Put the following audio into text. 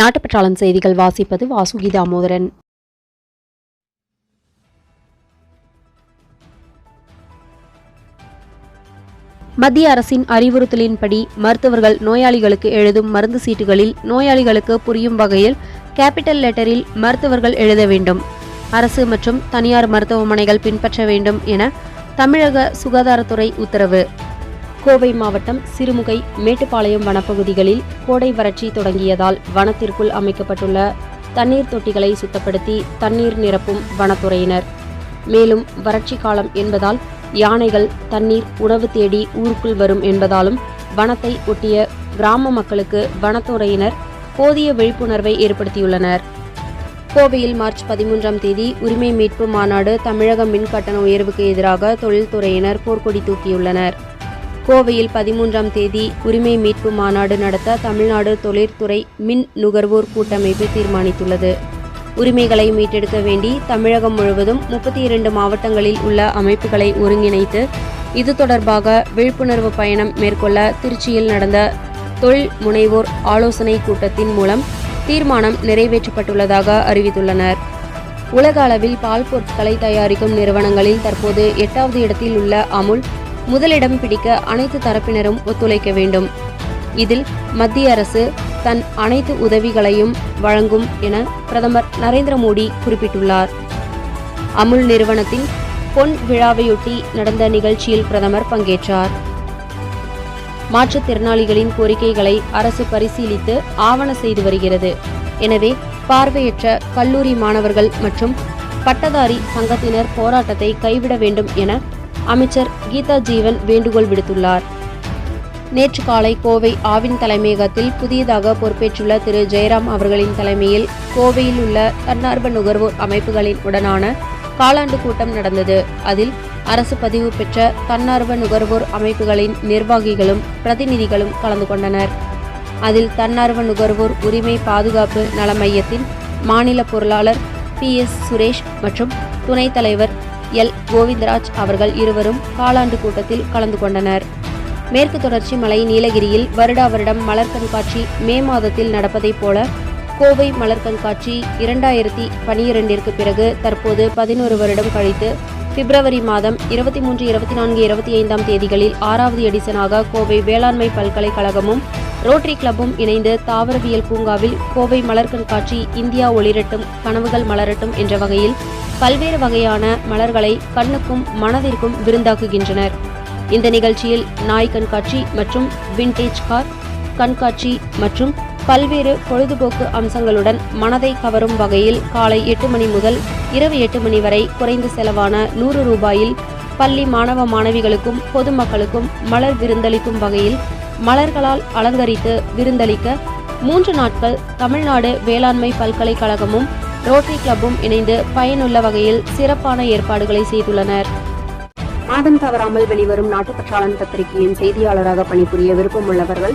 நாட்டுப்பற்றாளன் செய்திகள் வாசிப்பது வாசுகி தாமோதரன் மத்திய அரசின் அறிவுறுத்தலின்படி மருத்துவர்கள் நோயாளிகளுக்கு எழுதும் மருந்து சீட்டுகளில் நோயாளிகளுக்கு புரியும் வகையில் கேபிட்டல் லெட்டரில் மருத்துவர்கள் எழுத வேண்டும். அரசு மற்றும் தனியார் மருத்துவமனைகள் பின்பற்ற வேண்டும் என தமிழக சுகாதாரத்துறை உத்தரவு. கோவை மாவட்டம் சிறுமுகை மேட்டுப்பாளையம் வனப்பகுதிகளில் கோடை வறட்சி தொடங்கியதால் வனத்திற்குள் அமைக்கப்பட்டுள்ள தண்ணீர் தொட்டிகளை சுத்தப்படுத்தி தண்ணீர் நிரப்பும் வனத்துறையினர். மேலும் வறட்சி காலம் என்பதால் யானைகள் தண்ணீர் உணவு தேடி ஊருக்குள் வரும் என்பதாலும் வனத்தை ஒட்டிய கிராம மக்களுக்கு வனத்துறையினர் போதிய விழிப்புணர்வை ஏற்படுத்தியுள்ளனர். கோவையில் மார்ச் பதிமூன்றாம் தேதி உரிமை மீட்பு மாநாடு தமிழக மின் கட்டண உயர்வுக்கு எதிராக தொழில்துறையினர் போர்க்கொடி தூக்கியுள்ளனர். கோவையில் பதிமூன்றாம் தேதி உரிமை மீட்பு மாநாடு நடத்த தமிழ்நாடு தொழிற்துறை மின் நுகர்வோர் கூட்டமைப்பு தீர்மானித்துள்ளது. உரிமைகளை மீட்டெடுக்க வேண்டி தமிழகம் முழுவதும் முப்பத்தி இரண்டு மாவட்டங்களில் உள்ள அமைப்புகளை ஒருங்கிணைத்து இது தொடர்பாக விழிப்புணர்வு பயணம் மேற்கொள்ள திருச்சியில் நடந்த தொழில் முனைவோர் ஆலோசனை கூட்டத்தின் மூலம் தீர்மானம் நிறைவேற்றப்பட்டுள்ளதாக அறிவித்துள்ளனர். உலக அளவில் பால் பொருட்களை தயாரிக்கும் நிறுவனங்களில் தற்போது எட்டாவது இடத்தில் உள்ள அமுல் முதலிடம் பிடிக்க அனைத்து தரப்பினரும் ஒத்துழைக்க வேண்டும். இதில் மத்திய அரசு தன் அனைத்து உதவிகளையும் வழங்கும் என பிரதமர் நரேந்திர மோடி குறிப்பிட்டுள்ளார். அமுல் நிறுவனத்தின் பொன் விழாவையொட்டி நடந்த நிகழ்ச்சியில் பிரதமர் பங்கேற்றார். மாற்றுத்திறனாளிகளின் கோரிக்கைகளை அரசு பரிசீலித்து ஆவண செய்து வருகிறது. எனவே பார்வையற்ற கல்லூரி மாணவர்கள் மற்றும் பட்டதாரி சங்கத்தினர் போராட்டத்தை கைவிட வேண்டும் என அமைச்சர் கீதா ஜீவன் வேண்டுகோள் விடுத்துள்ளார். நேற்று காலை கோவை ஆவின் தலைமையகத்தில் புதியதாக பொறுப்பேற்றுள்ள திரு. ஜெயராம் அவர்களின் தலைமையில் கோவையில் உள்ள தன்னார்வ நுகர்வோர் அமைப்புகளின் உடனான காலாண்டு கூட்டம் நடந்தது. அதில் அரசு பதிவு பெற்ற தன்னார்வ நுகர்வோர் அமைப்புகளின் நிர்வாகிகளும் பிரதிநிதிகளும் கலந்து கொண்டனர். அதில் தன்னார்வ நுகர்வோர் உரிமை பாதுகாப்பு நல மையத்தின் மாநில பொருளாளர் பி எஸ் சுரேஷ் மற்றும் துணைத் தலைவர் எல் கோவிந்தராஜ் அவர்கள் இருவரும் காலாண்டு கூட்டத்தில் கலந்து கொண்டனர். மேற்கு தொடர்ச்சி மலை நீலகிரியில் வருடா வருடம் மலர் கண்காட்சி மே மாதத்தில் நடப்பதைப் போல கோவை மலர் கண்காட்சி இரண்டாயிரத்தி பனிரெண்டிற்கு பிறகு தற்போது பதினோரு வருடம் கழித்து பிப்ரவரி மாதம் இருபத்தி மூன்று இருபத்தி நான்கு இருபத்தி ஐந்தாம் தேதிகளில் ஆறாவது எடிசனாக கோவை வேளாண்மை பல்கலைக்கழகமும் ரோட்டரி கிளப்பும் இணைந்து தாவரவியல் பூங்காவில் கோவை மலர் கண்காட்சி இந்தியா ஒளிரட்டும் கனவுகள் மலரட்டும் என்ற வகையில் பல்வேறு வகையான மலர்களை கண்ணுக்கும் மனதிற்கும் விருந்தாக்குகின்றனர். இந்த நிகழ்ச்சியில் நாய் கண்காட்சி மற்றும் விண்டேஜ் கார் கண்காட்சி மற்றும் பல்வேறு பொழுதுபோக்கு அம்சங்களுடன் மனதை கவரும் வகையில் காலை எட்டு மணி முதல் இரவு எட்டு மணி வரை குறைந்த செலவான நூறு ரூபாயில் பள்ளி மாணவ மாணவிகளுக்கும் பொதுமக்களுக்கும் மலர் விருந்தளிக்கும் வகையில் மலர்களால் அலங்கரித்து விருந்தளிக்க மூன்று நாட்கள் தமிழ்நாடு வேளாண்மை பல்கலைக்கழகமும் ரோட்டரி கிளப்பும் இணைந்து பயனுள்ள வகையில் சிறப்பான ஏற்பாடுகளை செய்துள்ளனர். மாதம் தவறாமல் வெளிவரும் நாட்டுப்பற்றாளன் பத்திரிகையின் செய்தியாளராக பணிபுரிய விருப்பமுள்ளவர்கள்